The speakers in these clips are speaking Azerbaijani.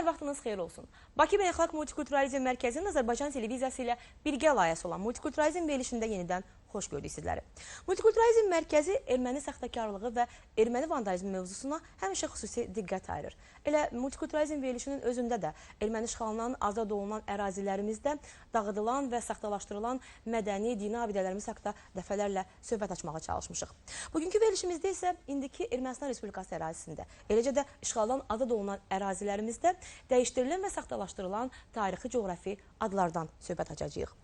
hər vaxtınız xeyir olsun. Bakı Beynəlxalq Multikulturalizm Mərkəzinin Azərbaycan televiziyası ilə birgə layihəsi olan Multikulturalizm verilişində yenidən xoş gördük sizləri. Multikulturalizm Mərkəzi erməni saxtakarlığı və erməni vandalizmi mövzusuna həmişə xüsusi diqqət ayırır. Elə multikulturalizm verilişinin özündə də erməni işğalından azad olunan ərazilərimizdə dağıdılan və saxtalaşdırılan mədəni, dini abidələrimiz haqqında dəfələrlə söhbət açmağa çalışmışıq. Bugünkü verilişimizdə isə indiki Ermənistan Respublikası ərazisində, eləcə də işğaldan azad olunan ərazilərimizdə dəyişdirilən və saxtalaşdırılan tarixi coğrafi adlardan söhbət açacağıq.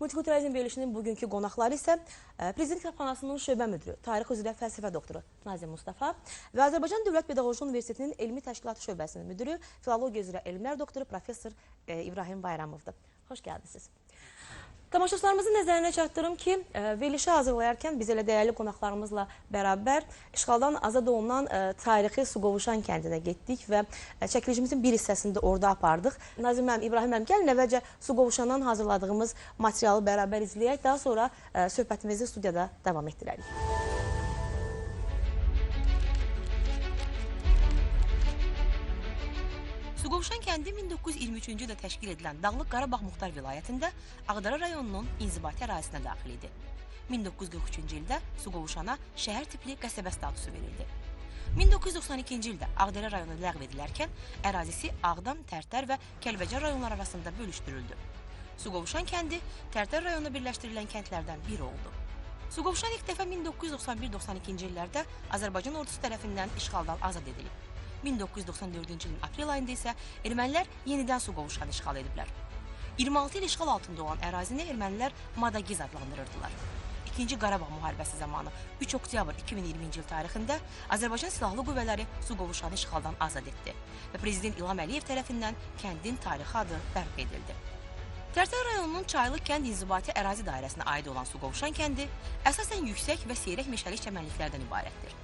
Multikulturalizm verilişinin bugünkü qonaqları isə e, Prezident Kitabxanasının şöbə müdürü, tarix üzrə fəlsəfə doktoru Nazim Mustafa və Azərbaycan Dövlət Pedaqoji Universitetinin Elmi Təşkilatı şöbəsinin müdürü, filologiya üzrə elmlər doktoru professor e, İbrahim Bayramovdur. Xoş gəldiniz. Tamaşaçılarımızın nəzərinə çatdırım ki, e, verilişi hazırlayarkən biz elə dəyərli qonaqlarımızla bərabər işğaldan azad olunan e, tarixi Suqovuşan kəndinə getdik və e, çəkilişimizin bir hissəsini də orada apardıq. Nazim müəllim, İbrahim müəllim, gəlin əvvəlcə Suqovuşandan hazırladığımız materialı bərabər izləyək, daha sonra söhbətimizi studiyada davam etdirərik. Suqovuşan kəndi 1923-cü ildə təşkil edilən Dağlıq Qarabağ Muxtar vilayətində Ağdara rayonunun inzibati ərazisinə daxil idi. 1943-cü ildə Suqovuşana şəhər tipli qəsəbə statusu verildi. 1992-ci ildə Ağdərə rayonu ləğv edilərkən ərazisi Ağdam, Tərtər və Kəlbəcər rayonları arasında bölüşdürüldü. Suqovuşan kəndi Tərtər rayonuna birləşdirilən kəndlərdən biri oldu. Suqovuşan ilk dəfə 1991-92-ci illərdə Azərbaycan ordusu tərəfindən işğaldan azad edilib. 1994-cü ilin aprel ayında isə ermənilər yenidən Suqovuşanı işğal ediblər. 26 il işğal altında olan ərazini ermənilər Madagiz adlandırırdılar. İkinci Qarabağ müharibəsi zamanı 3 oktyabr 2020-ci il tarixində Azərbaycan Silahlı Qüvvələri Suqovuşanı işğaldan azad etdi və Prezident İlham Əliyev tərəfindən kəndin tarixi adı bərpa edildi. Tərtər rayonunun Çaylı kənd inzibati ərazi dairəsinə aid olan Suqovuşan kəndi əsasən yüksək və seyrək meşəlik çəmənliklərdən ibarətdir.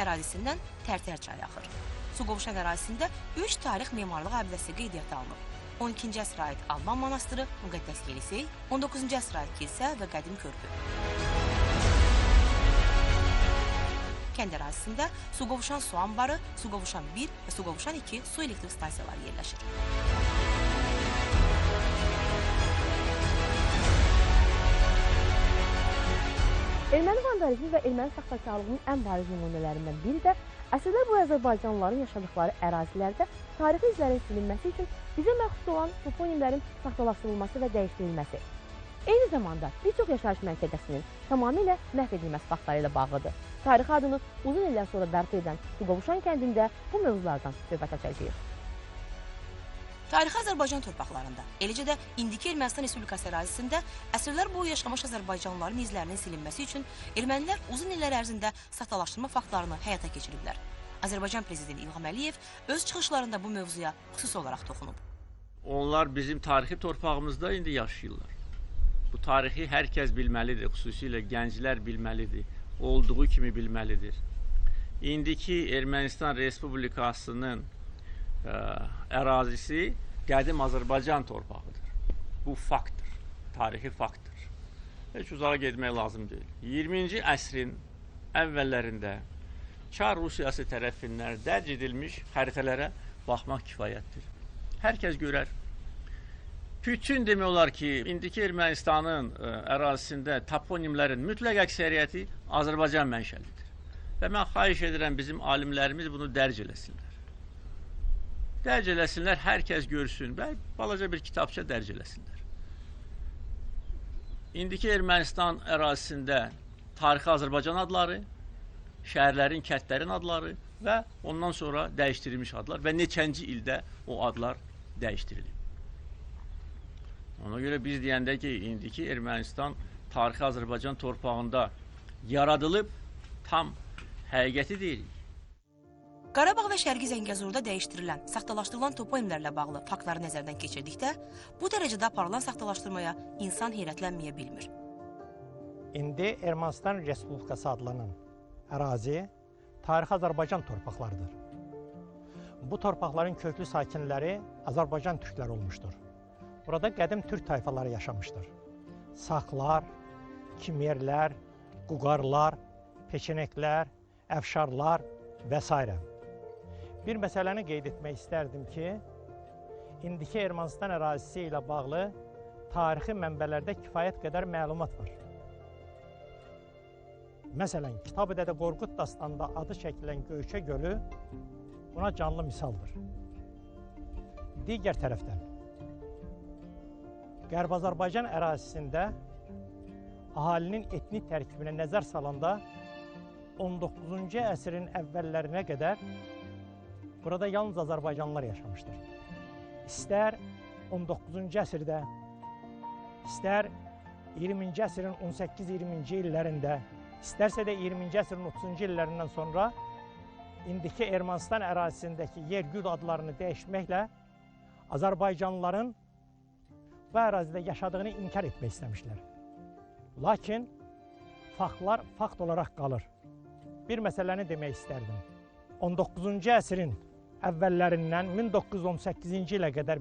Ərazisindən Tərtər çayı axır. Suqovuşan ərazisində 3 tarix memarlıq abidəsi qeydiyyata alınıb. 12-ci əsrə aid Alman monastırı, Müqəddəs Yelisey, 19-cu əsrə aid kilsə və qədim körpü. Kənd ərazisində Suqovuşan su anbarı, Suqovuşan 1 və Suqovuşan 2 su elektrik stansiyaları yerləşir. Erməni vandalizmi və erməni saxtakarlığının ən bariz nümunələrindən biri də əsrlər boyu Azərbaycanlıların yaşadıkları ərazilərdə tarixi izlərin silinməsi üçün bizə məxsus olan toponimlərin saxtalaşdırılması və dəyişdirilməsi. Eyni zamanda bir çox yaşayış məntəqəsinin tamamilə məhv edilməsi faktları ilə bağlıdır. Tarixi adını uzun illər sonra bərpa edən Suqovuşan kəndində bu mövzulardan söhbət açacağıq. Tarixi Azərbaycan torpaqlarında, eləcə də indiki Ermənistan Respublikası ərazisində əsrlər boyu yaşamış Azərbaycanlıların izlərinin silinməsi üçün ermənilər uzun illər ərzində saxtalaşdırma faktlarını həyata keçiriblər. Azərbaycan prezidenti İlham Əliyev öz çıxışlarında bu mövzuya xüsusi olaraq toxunub. Onlar bizim tarixi torpağımızda indi yaşayırlar. Bu tarixi hər kəs bilməlidir, xüsusilə gənclər bilməlidir, olduğu kimi bilməlidir. İndiki Ermənistan Respublikasının ə, ərazisi qədim Azərbaycan torpağıdır. Bu faktdır, tarixi faktdır. Heç uzağa getmək lazım deyil. 20-ci əsrin əvvəllərində Çar Rusiyası tərəfindən dərc edilmiş xəritələrə baxmaq kifayətdir. Hər kəs görər. Bütün demək olar ki, indiki Ermənistanın ə, ərazisində toponimlərin mütləq əksəriyyəti Azərbaycan mənşəlidir. Və mən xahiş edirəm bizim alimlərimiz bunu dərc eləsinlər. Dərc eləsinlər, hər kəs görsün və balaca bir kitabça dərc eləsinlər. İndiki Ermənistan ərazisində tarixi Azərbaycan adları, şəhərlərin, kəndlərin adları və ondan sonra dəyişdirilmiş adlar və neçənci ildə o adlar dəyişdirilib. Ona görə biz deyəndə ki, indiki Ermənistan tarixi Azərbaycan torpağında yaradılıb tam həqiqəti deyirik. Qarabağ və Şərqi Zəngəzurda dəyişdirilən, saxtalaşdırılan toponimlərlə bağlı faktları nəzərdən keçirdikdə, bu dərəcədə aparılan saxtalaşdırmaya insan heyrətlənməyə bilmir. İndi Ermənistan Respublikası adlanan ərazi tarixi Azərbaycan torpaqlarıdır. Bu torpaqların köklü sakinləri Azərbaycan türkləri olmuşdur. Burada qədim türk tayfaları yaşamışdır. Saxlar, Kimerlər, Quqarlar, Peçeneklər, Əfşarlar və s. Bir məsələni qeyd etmək istərdim ki, indiki Ermənistan ərazisi ilə bağlı tarixi mənbələrdə kifayət qədər məlumat var. Məsələn, Kitab-ı Dədə Qorqud dastanında adı çəkilən Göyçə gölü buna canlı misaldır. Digər tərəfdən Qərb Azərbaycan ərazisində əhalinin etnik tərkibinə nəzər salanda 19-cu əsrin əvvəllərinə qədər burada yalnız Azərbaycanlılar yaşamışdır. İstər 19-cu əsrdə, istər 20-ci əsrin 18-20-ci illərində, istərsə də 20-ci əsrin 30-cu illərindən sonra indiki Ermənistan ərazisindəki yer-gül adlarını dəyişməklə Azərbaycanlıların bu ərazidə yaşadığını inkar etmək istəmişlər. Lakin faktlar fakt olaraq qalır. Bir məsələni demək istərdim. 19-cu əsrin əvvəllərindən 1918-ci ilə qədər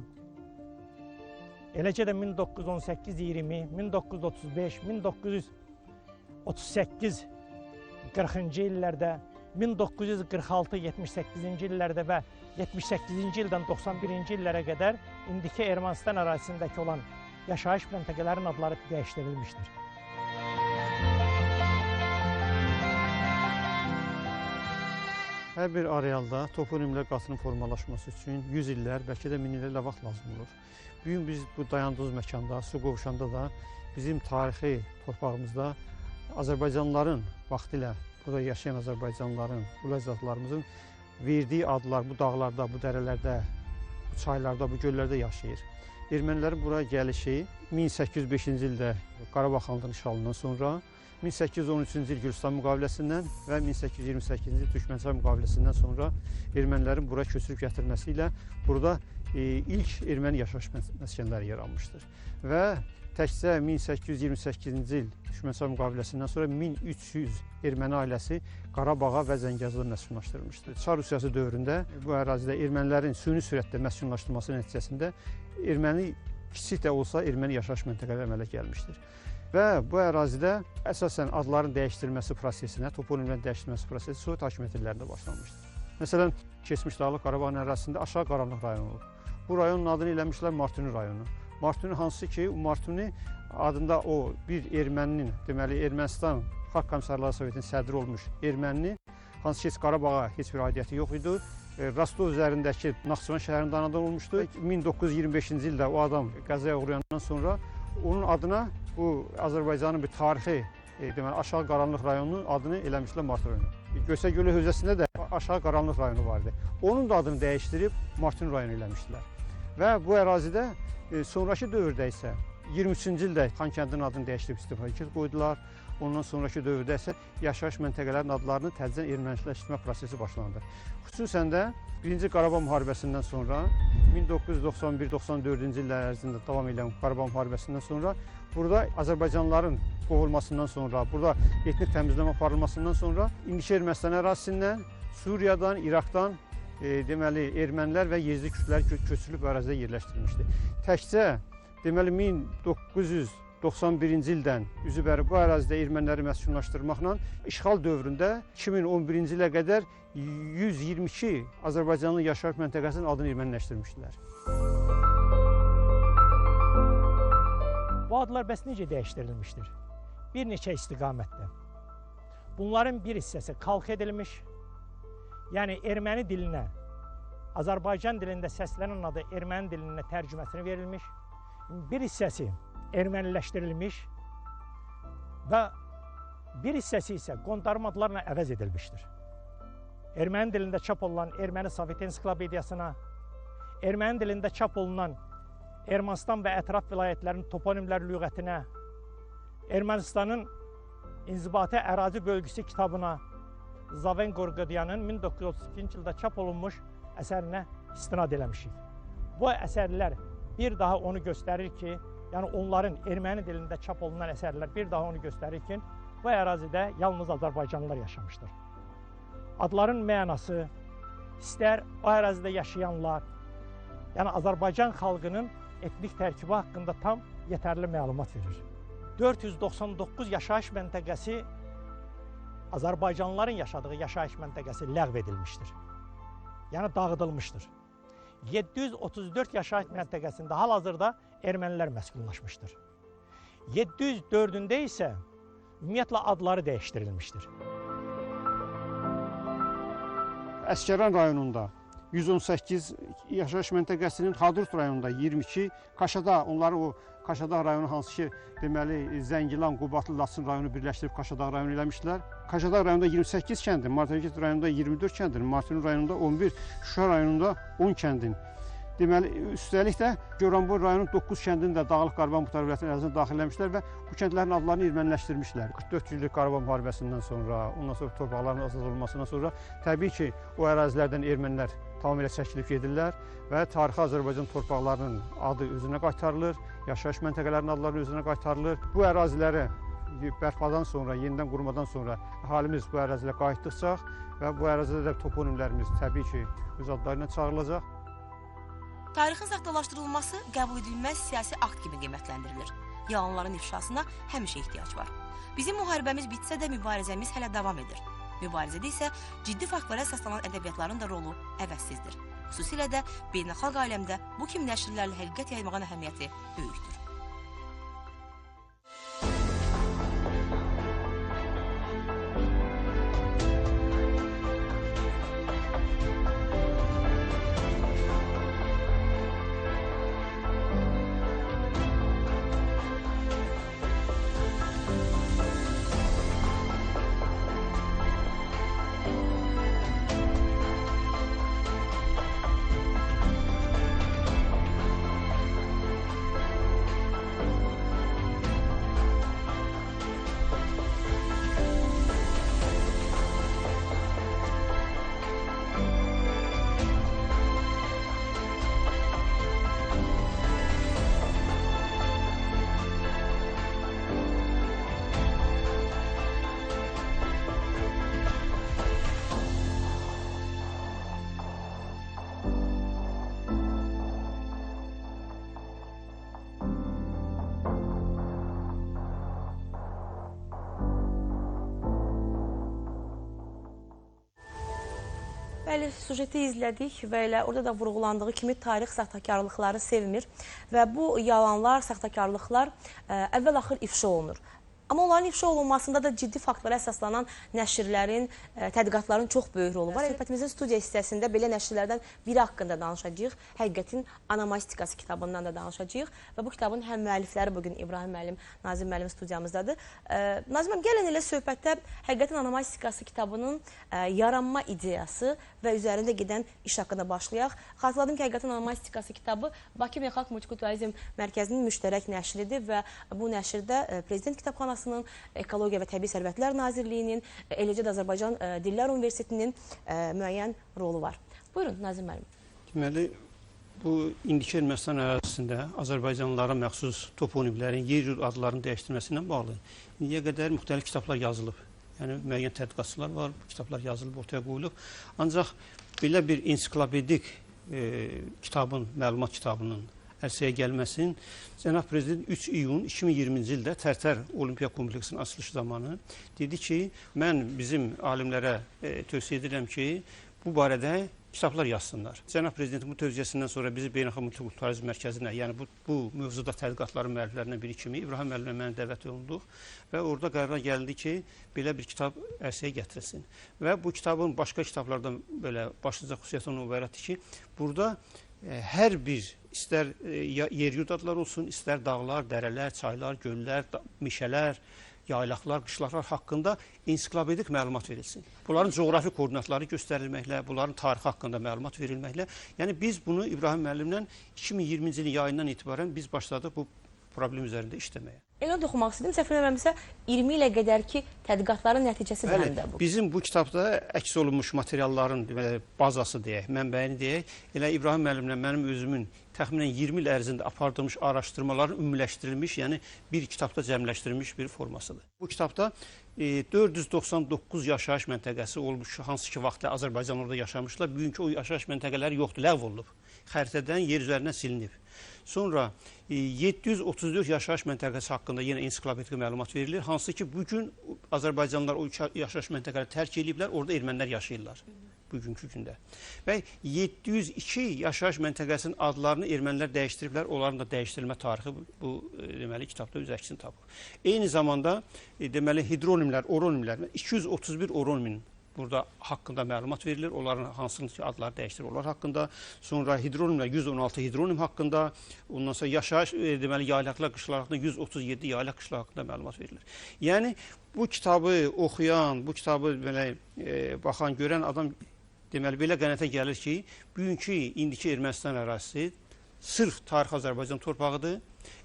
eləcə də 1918-20, 1935, 1938 40-cı illərdə 1946-78-ci illərdə və 78-ci ildən 91-ci illərə qədər indiki Ermənistan ərazisindəki olan yaşayış məntəqələrin adları dəyişdirilmişdir. Hər bir arealda toponimlə qatının formalaşması üçün 100 illər, bəlkə də min illərlə vaxt lazım olur. Bu gün biz bu dayandığımız məkanda, su qovuşanda da bizim tarixi torpağımızda Azərbaycanlıların vaxtilə burada yaşayan Azərbaycanlıların, bu ləzzətlərimizin verdiyi adlar bu dağlarda, bu dərələrdə, bu çaylarda, bu göllərdə yaşayır. Ermənilərin buraya gəlişi 1805-ci ildə Qarabağ xanlığının işğalından sonra 1813-cü il Gürcistan müqaviləsindən və 1828-ci il Türkmənçay müqaviləsindən sonra ermənilərin bura köçürüb gətirməsi ilə burada e, ilk erməni yaşayış məs- məskənləri yaranmışdır. Və təkcə 1828-ci il Türkmənçay müqaviləsindən sonra 1300 erməni ailəsi Qarabağa və Zəngəzura məskunlaşdırılmışdır. Çar Rusiyası dövründə bu ərazidə ermənilərin süni sürətdə məskunlaşdırılması nəticəsində erməni kiçik də olsa erməni yaşayış məntəqələri əmələ gəlmişdir. Və bu ərazidə əsasən adların dəyişdirilməsi prosesinə, toponimlərin dəyişdirilməsi prosesi Sovet hakimiyyəti illərində başlanmışdır. Məsələn, keçmiş Dağlıq Qarabağın ərazisində Aşağı Qaranlıq rayonu olub. Bu rayonun adını eləmişlər Martuni rayonu. Martuni hansı ki, Martuni adında o bir erməninin, deməli Ermənistan Xalq Komissarları Sovetinin sədri olmuş erməninin hansı ki, heç Qarabağa heç bir aidiyyəti yox idi. E, Rostov üzərindəki Naxçıvan şəhərində anadan olmuşdu. 1925-ci ildə o adam qəzaya uğrayandan sonra onun adına bu Azərbaycanın bir tarixi e, deməli Aşağı Qaranlıq rayonunun adını eləmişlər Martuni rayonu. Gösə Gölü hövzəsində də Aşağı Qaranlıq rayonu vardı. Onun da adını dəyişdirib Martuni rayonu eləmişdilər. Və bu ərazidə e, sonrakı dövrdə isə 23-cü ildə Xankəndin adını dəyişdirib istifadə qoydular. Ondan sonrakı dövrdə isə yaşayış məntəqələrinin adlarını tədricən erməniləşdirmə prosesi başlandı. Xüsusən də 1-ci Qarabağ müharibəsindən sonra 1991-94-cü illər ərzində davam edən Qarabağ müharibəsindən sonra burada Azərbaycanlıların qovulmasından sonra, burada etnik təmizləmə aparılmasından sonra indiki Ermənistan ərazisindən, Suriyadan, İraqdan e, deməli ermənilər və yezdi kütlələr kö köçürülüb ərazidə yerləşdirilmişdi. Təkcə deməli 1991-ci ildən üzü bəri bu ərazidə erməniləri məskunlaşdırmaqla işğal dövründə 2011-ci ilə qədər 122 Azərbaycanlı yaşayış məntəqəsinin adını erməniləşdirmişdilər. Bu adlar bəs necə dəyişdirilmişdir? Bir neçə istiqamətdə. Bunların bir hissəsi kalk edilmiş, yəni erməni dilinə, Azərbaycan dilində səslənən adı erməni dilinə tərcüməsini verilmiş, bir hissəsi erməniləşdirilmiş və bir hissəsi isə qondarma adlarla əvəz edilmişdir. Erməni dilində çap olunan Erməni Sovet ensiklopediyasına, erməni dilində çap olunan Ermənistan və ətraf vilayətlərinin toponimlər lüğətinə, Ermənistanın inzibati ərazi bölgüsü kitabına, Zaven Qorqodyanın 1932-ci ildə çap olunmuş əsərinə istinad eləmişik. Bu əsərlər bir daha onu göstərir ki, yəni onların erməni dilində çap olunan əsərlər bir daha onu göstərir ki, bu ərazidə yalnız Azərbaycanlılar yaşamışdır. Adların mənası istər o ərazidə yaşayanlar, yəni Azərbaycan xalqının etnik tərkibi haqqında tam yetərli məlumat verir. 499 yaşayış məntəqəsi Azərbaycanlıların yaşadığı yaşayış məntəqəsi ləğv edilmişdir. Yəni dağıdılmışdır. 734 yaşayış məntəqəsində hal-hazırda ermənilər məskunlaşmışdır. 704-ündə isə ümumiyyətlə adları dəyişdirilmişdir. Əskəran rayonunda 118 yaşayış məntəqəsinin Hadrut rayonunda 22, Kaşada onları o Kaşada rayonu hansı ki, deməli Zəngilan, Qubadlı, Laçın rayonu birləşdirib Kaşada rayonu eləmişlər. Kaşada rayonunda 28 kəndin, Martinik rayonunda 24 kəndin, Martin rayonunda 11, Şuşa rayonunda 10 kəndin. Deməli, üstəlik də Goranboy rayonunun 9 kəndini də Dağlıq Qarabağ Muxtar Vilayətinin ərazisinə daxilləmişlər və bu kəndlərin adlarını erməniləşdirmişlər. 44 illik Qarabağ müharibəsindən sonra, ondan sonra torpaqların azad olunmasından sonra təbii ki, o ərazilərdən ermənilər tamamilə çəkilib gedirlər və tarixi Azərbaycan torpaqlarının adı özünə qaytarılır, yaşayış məntəqələrinin adları özünə qaytarılır. Bu ərazilərə bərpadan sonra, yenidən qurmadan sonra əhalimiz bu ərazilə qayıtdıqca və bu ərazidə də toponimlərimiz təbii ki, öz adları ilə çağırılacaq. Tarixin saxtalaşdırılması qəbul edilməz siyasi akt kimi qiymətləndirilir. Yalanların ifşasına həmişə ehtiyac var. Bizim müharibəmiz bitsə də mübarizəmiz hələ davam edir. Mübarizədə isə ciddi faktlara əsaslanan ədəbiyyatların da rolu əvəzsizdir. Xüsusilə də beynəlxalq aləmdə bu kimi nəşrlərlə həqiqət yaymağın əhəmiyyəti böyükdür. Bəli, sujeti izlədik və elə orada da vurğulandığı kimi tarix saxtakarlıqları sevmir və bu yalanlar, saxtakarlıqlar ə, əvvəl-axır ifşa olunur. Amma onların ifşa olunmasında da ciddi faktlara əsaslanan nəşrlərin, ə, tədqiqatların çox böyük rolu var. Söhbətimizin studiya hissəsində belə nəşrlərdən biri haqqında danışacağıq. Həqiqətin anamastikası kitabından da danışacağıq və bu kitabın həm müəllifləri bugün İbrahim müəllim, Nazim müəllim studiyamızdadır. Ə, Nazim müəllim, gəlin elə söhbətdə Həqiqətin anamastikası kitabının ə, yaranma ideyası və üzərində gedən iş haqqında başlayaq. Xatırladım ki, Həqiqətin anamastikası kitabı Bakı Beynəlxalq Multikulturalizm Mərkəzinin müştərək nəşridir və bu nəşrdə Prezident Kitabxanasının, Ekologiya və Təbii Sərvətlər Nazirliyinin, ə, eləcə də Azərbaycan ə, Dillər Universitetinin ə, müəyyən rolu var. Buyurun Nazim müəllim. Deməli, bu indiki Ermənistan ərazisində Azərbaycanlılara məxsus toponimlərin, yer adlarının dəyişdirilməsi ilə bağlı indiyə qədər müxtəlif kitablar yazılıb. Yəni müəyyən tədqiqatçılar var, kitablar yazılıb, ortaya qoyulub. Ancaq belə bir ensiklopedik e, kitabın, məlumat kitabının ərsəyə gəlməsinin Cənab Prezident 3 iyun 2020-ci ildə Tərtər Olimpiya Kompleksinin açılışı zamanı dedi ki, mən bizim alimlərə e, tövsiyə edirəm ki, bu barədə kitablar yazsınlar. Cənab Prezidentin bu tövsiyəsindən sonra bizi Beynəlxalq Multikulturalizm Mərkəzinə, yəni bu, bu mövzuda tədqiqatların müəlliflərindən biri kimi İbrahim müəllimə mən dəvət olunduq və orada qərara gəldi ki, belə bir kitab ərsəyə gətirilsin. Və bu kitabın başqa kitablardan belə başlıca xüsusiyyəti ondan ibarətdir ki, burada hər bir istər e, yer yurd adları olsun, istər dağlar, dərələr, çaylar, göllər, meşələr, yaylaqlar, qışlaqlar haqqında ensiklopedik məlumat verilsin. Bunların coğrafi koordinatları göstərilməklə, bunların tarixi haqqında məlumat verilməklə, yəni biz bunu İbrahim müəllimlə 2020-ci ilin yayından etibarən biz başladıq bu problem üzərində işləməyə. Elə onu da oxumaq istədim. Səhv eləmirəmsə 20 ilə qədərki tədqiqatların nəticəsi Bəli, məndə bu. bizim bu kitabda əks olunmuş materialların deməli, bazası deyək, mənbəyini deyək, elə İbrahim müəllimlə mənim özümün təxminən 20 il ərzində apardılmış araşdırmaların ümumiləşdirilmiş, yəni bir kitabda cəmləşdirilmiş bir formasıdır. Bu kitabda e, 499 yaşayış məntəqəsi olmuş, hansı ki vaxtda Azərbaycan orada yaşamışlar. Bugünkü o yaşayış məntəqələri yoxdur, ləğv olunub. Xəritədən yer üzərindən silinib. Sonra e, 734 yaşayış məntəqəsi haqqında yenə ensiklopedik məlumat verilir. Hansı ki, bugün Azərbaycanlılar o yaşayış məntəqələri tərk ediblər, orada ermənilər yaşayırlar. bugünkü gündə. Və 702 yaşayış məntəqəsinin adlarını ermənilər dəyişdiriblər. Onların da dəyişdirilmə tarixi bu, e, deməli kitabda öz əksini tapır. Eyni zamanda e, deməli hidronimlər, oronimlər 231 oronimin burada haqqında məlumat verilir. Onların hansının ki, adları dəyişdirilir. Onlar haqqında sonra hidronimlər 116 hidronim haqqında, ondan sonra yaşayış e, deməli yaylaqlar qışlar haqqında 137 yaylaq qışlar haqqında məlumat verilir. Yəni bu kitabı oxuyan, bu kitabı belə e, baxan, görən adam deməli belə qənaətə gəlir ki, bugünkü indiki Ermənistan ərazisi sırf tarix Azərbaycan torpağıdır.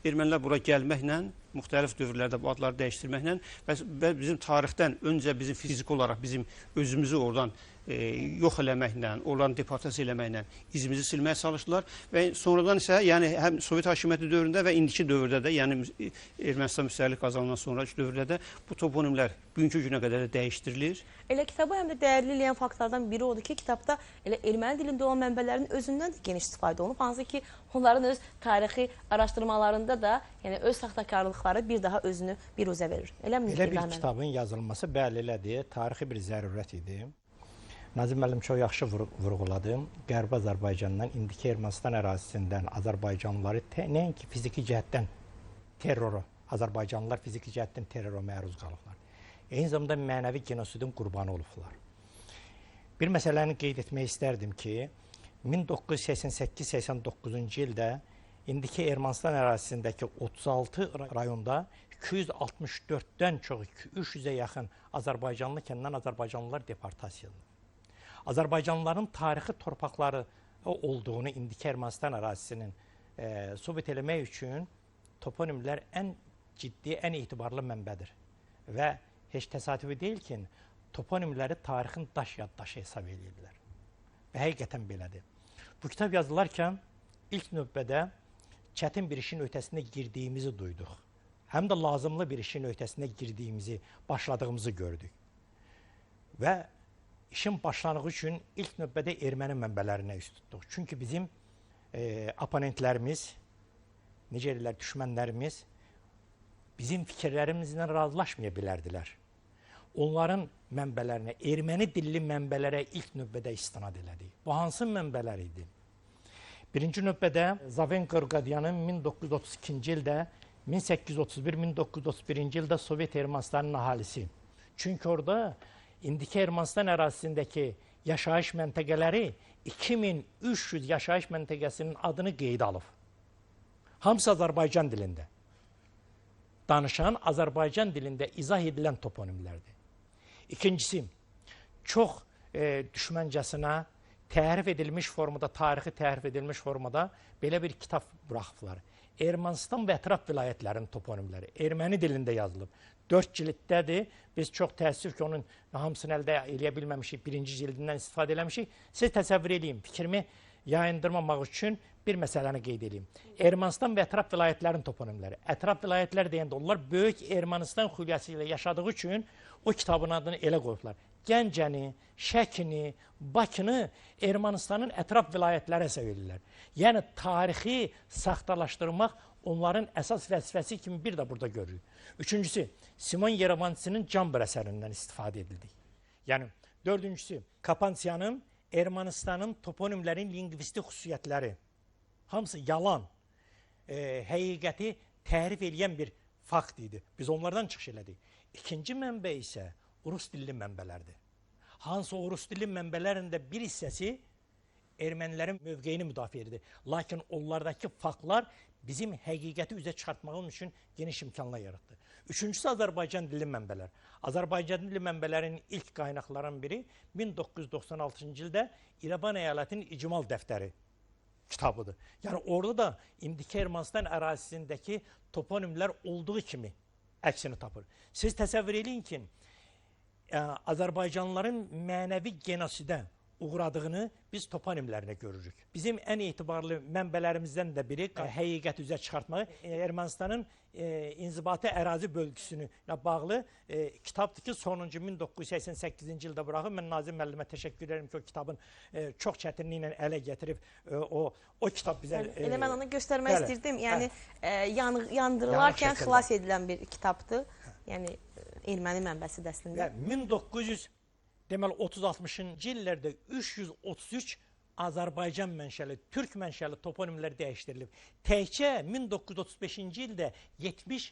Ermənilər bura gəlməklə, müxtəlif dövrlərdə bu adları dəyişdirməklə və, bizim tarixdən öncə bizim fiziki olaraq bizim özümüzü oradan e, yox eləməklə, onların deportasiya eləməklə izimizi silməyə çalışdılar və sonradan isə yəni həm Sovet hakimiyyəti dövründə və indiki dövrdə də, yəni Ermənistan müstəqillik qazanandan sonraki dövrdə də bu toponimlər bugünkü günə qədər də dəyişdirilir. Elə kitabı həm də dəyərli eləyən faktlardan biri odur ki, kitabda elə erməni dilində olan mənbələrin özündən də geniş istifadə olunub. Hansı ki, onların öz tarixi araşdırmalarında da, yəni öz saxtakarlıqları bir daha özünü bir üzə verir. Eləmi? Elə bir kitabın yazılması bəli elədir, tarixi bir zərurət idi. Nazim müəllim çox yaxşı vur- vurğuladı. Qərbi Azərbaycandan indiki Ermənistan ərazisindən Azərbaycanlıları nəinki fiziki cəhətdən terroru, Azərbaycanlılar fiziki cəhətdən terrora məruz qalıblar. Eyni zamanda mənəvi genosidin qurbanı olublar. Bir məsələni qeyd etmək istərdim ki, 1988-89-cu ildə indiki Ermənistan ərazisindəki 36 rayonda 264-dən çox 300-ə yaxın Azərbaycanlı kəndən Azərbaycanlılar deportasiya olunub. Azərbaycanlıların tarixi torpaqları olduğunu indiki Ermənistan ərazisinin e, sübut eləmək üçün toponimlər ən ciddi, ən etibarlı mənbədir. Və heç təsadüfi deyil ki, toponimləri tarixin daş yaddaşı hesab edirlər. Və həqiqətən belədir. Bu kitab yazılarkən ilk növbədə çətin bir işin öhdəsində girdiyimizi duyduq. Həm də lazımlı bir işin öhdəsində girdiyimizi, başladığımızı gördük. Və işin başlanığı üçün ilk növbədə erməni mənbələrinə üst tutduq. Çünki bizim e, oponentlərimiz, necə deyirlər, düşmənlərimiz bizim fikirlərimizlə razılaşmaya bilərdilər. Onların mənbələrinə, erməni dilli mənbələrə ilk növbədə istinad elədik. Bu hansı mənbələr idi? Birinci növbədə Zaven Qırqadyanın 1932-ci ildə 1831-1931-ci ildə Sovet Ermənistanın əhalisi. Çünki orada indiki Ermənistan ərazisindəki yaşayış məntəqələri 2300 yaşayış məntəqəsinin adını qeyd alıb. Hamısı Azərbaycan dilində. Danışan Azərbaycan dilində izah edilən toponimlərdir. İkincisi, çox e, düşməncəsinə tərif edilmiş formada, tarixi tərif edilmiş formada belə bir kitab buraxıblar. Ermənistan və ətraf vilayətlərin toponimləri erməni dilində yazılıb. 4 cilddədir. Biz çox təəssüf ki, onun hamısını əldə eləyə bilməmişik. Birinci cildindən istifadə eləmişik. Siz təsəvvür edin, fikrimi yayındırmamaq üçün bir məsələni qeyd edeyim. Ermənistan və ətraf vilayətlərin toponimləri. Ətraf vilayətlər deyəndə onlar böyük Ermənistan xülyası ilə yaşadığı üçün o kitabın adını elə qoyublar. Gəncəni, Şəkini, Bakını Ermənistanın ətraf vilayətləri hesab edirlər. Yəni tarixi saxtalaşdırmaq onların əsas vəzifəsi kimi bir də burada görürük. Üçüncüsü, Simon Yerevantsinin Cambr əsərindən istifadə edildi. Yəni dördüncüsü, Kapansiyanın Ermənistanın toponimlərin lingvistik xüsusiyyətləri hamısı yalan, e, həqiqəti tərif eləyən bir fakt idi. Biz onlardan çıxış elədik. İkinci mənbə isə rus dilli mənbələrdir. Hansı o rus dilli mənbələrində bir hissəsi ermənilərin mövqeyini müdafiə edir. Lakin onlardakı faktlar bizim həqiqəti üzə çıxartmağımız üçün geniş imkanlar yaratdı. Üçüncüsü Azərbaycan dilli mənbələr. Azərbaycan dilli mənbələrin ilk qaynaqlarının biri 1996-cı ildə İrəvan əyalətinin icmal dəftəri kitabıdır. Yəni orada da indiki Ermənistan ərazisindəki toponimlər olduğu kimi əksini tapır. Siz təsəvvür eləyin ki, ə, Azərbaycanlıların mənəvi genosidə uğradığını biz toponimlərində görürük. Bizim ən etibarlı mənbələrimizdən də biri ə, həqiqəti üzə çıxartmağı ə, Ermənistanın ə, inzibati ərazi bölgüsünü ilə bağlı ə, kitabdır ki, sonuncu 1988-ci ildə buraxıb. Mən Nazim müəllimə təşəkkür edirəm ki, o kitabın ə, çox çətinliklə ələ gətirib ə, o o kitab bizə ə, Elə mən onu göstərmək bəli, istirdim. hə. Yəni e, yanı, yandırılarkən xilas edilən bir kitabdır. Yəni e, erməni mənbəsidir əslində. Və deməli 30-60-cı illərdə 333 Azərbaycan mənşəli, türk mənşəli toponimlər dəyişdirilib. Təkcə 1935-ci ildə 70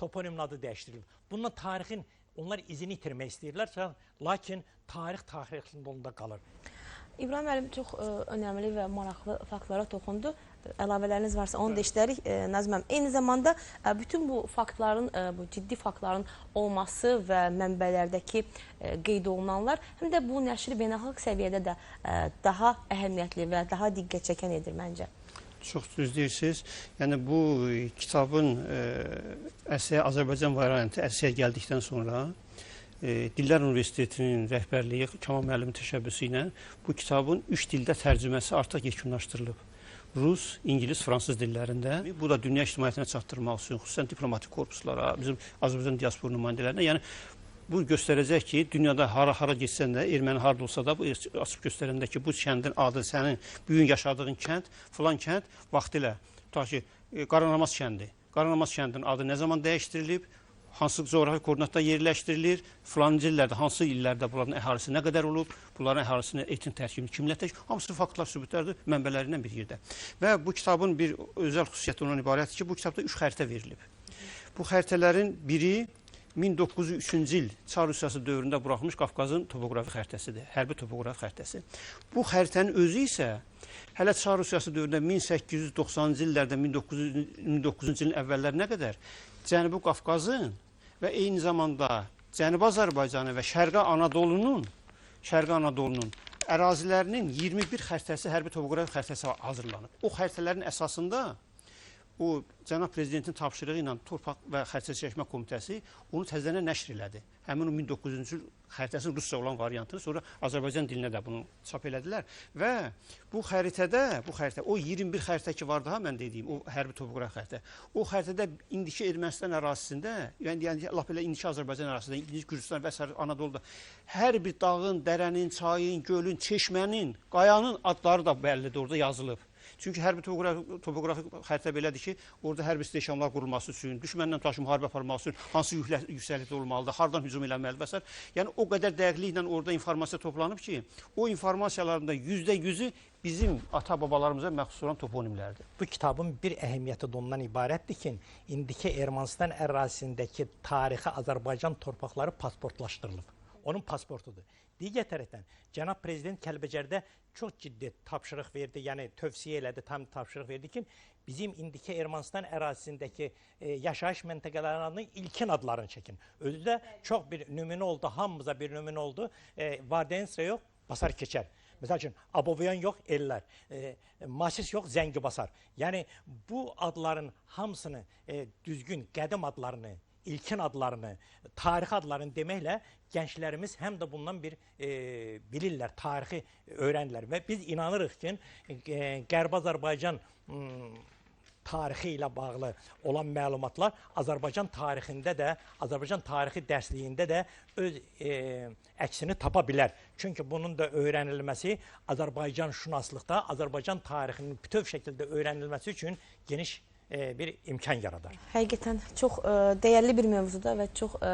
toponimin adı dəyişdirilib. Bununla tarixin onlar izini itirmək istəyirlər, lakin tarix tarixin yolunda qalır. İbrahim müəllim çox ə, önəmli və maraqlı faktlara toxundu. Əlavələriniz varsa onu da işlərik ə, Nazim müəllim. Eyni zamanda ə, bütün bu faktların, ə, bu ciddi faktların olması və mənbələrdəki qeyd olunanlar həm də bu nəşri beynəlxalq səviyyədə də daha əhəmiyyətli və daha diqqət çəkən edir məncə. Çox düz deyirsiniz. Yəni bu e, kitabın e, əsəyə Azərbaycan variantı əsəyə gəldikdən sonra e, Dillər Universitetinin rəhbərliyi Kamal müəllimin təşəbbüsü ilə bu kitabın 3 dildə tərcüməsi artıq yekunlaşdırılıb. Rus, İngilis, Fransız dillərində. Bu da dünya ictimaiyyətinə çatdırmaq üçün, xüsusən diplomatik korpuslara, bizim Azərbaycan diaspor nümayəndələrinə, yəni bu göstərəcək ki, dünyada hara-hara getsən də, erməni harda olsa da bu açıb göstərəndə ki, bu kəndin adı sənin bu gün yaşadığın kənd, filan kənd vaxtilə tutaq ki, e, Qaranamaz kəndi. Qaranamaz kəndinin adı nə zaman dəyişdirilib? Hansı coğrafi koordinatda yerləşdirilir? Filan illərdə, hansı illərdə bunların əhalisi nə qədər olub? Bunların əhalisinin etin tərkibini kimlə təşkil? Hamısı faktlar, sübutlardır, mənbələrindən bir yerdə. Və bu kitabın bir özəl xüsusiyyəti ondan ibarətdir ki, bu kitabda üç xəritə verilib. Bu xəritələrin biri 1903-cü il Çar Rusiyası dövründə buraxılmış Qafqazın topoqrafi xəritəsidir, hərbi topoqrafi xəritəsi. Bu xəritənin özü isə hələ Çar Rusiyası dövründə 1890-cı illərdə 1900-cü ilin əvvəllərinə qədər Cənubi Qafqazın və eyni zamanda Cənubi Azərbaycanın və Şərqi Anadolunun Şərqi Anadolunun ərazilərinin 21 xəritəsi, hərbi topoqrafi xəritəsi hazırlanıb. O xəritələrin əsasında o cənab prezidentin tapşırığı ilə Torpaq və Xəritəçiləşmə Komitəsi onu təzədən nəşr elədi. Həmin o 1900-cü il xəritəsinin rusca olan variantını sonra Azərbaycan dilinə də bunu çap elədilər və bu xəritədə, bu xəritə o 21 xəritə ki var daha mən dediyim o hərbi topoqrafi xəritə. O xəritədə indiki Ermənistan ərazisində, yəni yəni lap elə indiki Azərbaycan ərazisində, indiki Gürcüstan və sair Anadoluda hər bir dağın, dərənin, çayın, gölün, çeşmənin, qayanın adları da bəllidir, orada yazılıb. Çünki hərbi topoqrafi, topoqrafi xəritə belədir ki, orada hərbi istehkamlar qurulması üçün, düşmənlə taşı müharibə aparmaq üçün hansı yüklə, yüksəklikdə olmalıdır, hardan hücum eləməlidir və s. Yəni o qədər dəqiqliklə orada informasiya toplanıb ki, o informasiyaların da yüzdə yüzü bizim ata-babalarımıza məxsus olan toponimlərdir. Bu kitabın bir əhəmiyyəti də ondan ibarətdir ki, indiki Ermənistan ərazisindəki tarixi Azərbaycan torpaqları pasportlaşdırılıb. Onun pasportudur. Digər tərəfdən cənab prezident Kəlbəcərdə çox ciddi tapşırıq verdi, yəni tövsiyə elədi, tam tapşırıq verdi ki, bizim indiki Ermənistan ərazisindəki e, yaşayış məntəqələrinin ilkin adlarını çəkin. Özü də çox bir nümunə oldu, hamımıza bir nümunə oldu. E, Vardensra yox, Basar keçər. Məsəl üçün Abovoyan yox, Ellər. E, Masis yox, Zəngi basar. Yəni bu adların hamısını e, düzgün qədim adlarını ilkin adlarını, tarixi adlarını deməklə gənclərimiz həm də bundan bir e, bilirlər, tarixi öyrənirlər və biz inanırıq ki, e, Qərbi Azərbaycan tarixi ilə bağlı olan məlumatlar Azərbaycan tarixində də, Azərbaycan tarixi dərsliyində də öz e, əksini tapa bilər. Çünki bunun da öyrənilməsi Azərbaycan şünaslıqda, Azərbaycan tarixinin bütöv şəkildə öyrənilməsi üçün geniş bir imkan yaradar. Həqiqətən çox ə, dəyərli bir mövzuda və çox ə,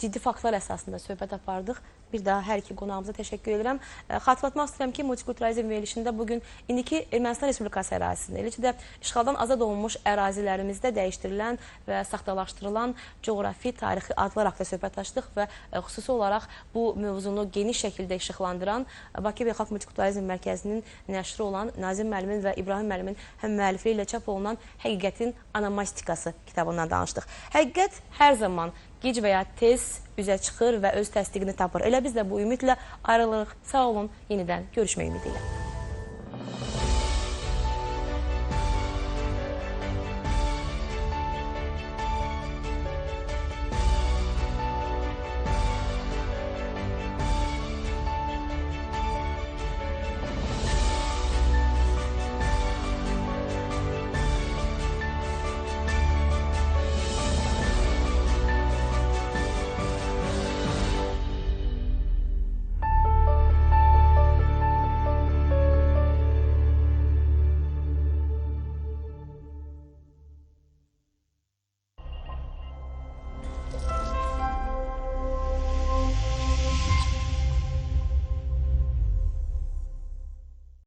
ciddi faktlar əsasında söhbət apardıq. Bir daha hər iki qonağımıza təşəkkür edirəm. Xatırlatmaq istəyirəm ki, multikulturalizm verilişində bugün indiki Ermənistan Respublikası ərazisində, eləcə də işğaldan azad olunmuş ərazilərimizdə dəyişdirilən və saxtalaşdırılan coğrafi, tarixi adlar haqqında söhbət açdıq və xüsusi olaraq bu mövzunu geniş şəkildə işıqlandıran Bakı Beynəlxalq Multikulturalizm Mərkəzinin nəşri olan Nazim müəllimin və İbrahim müəllimin həm müəllifliyi ilə çap olunan Həqiqətin Anamastikası kitabından danışdıq. Həqiqət hər zaman gec və ya tez üzə çıxır və öz təsdiqini tapır. Elə biz də bu ümidlə ayrılırıq. Sağ olun, yenidən görüşmək ümidi ilə.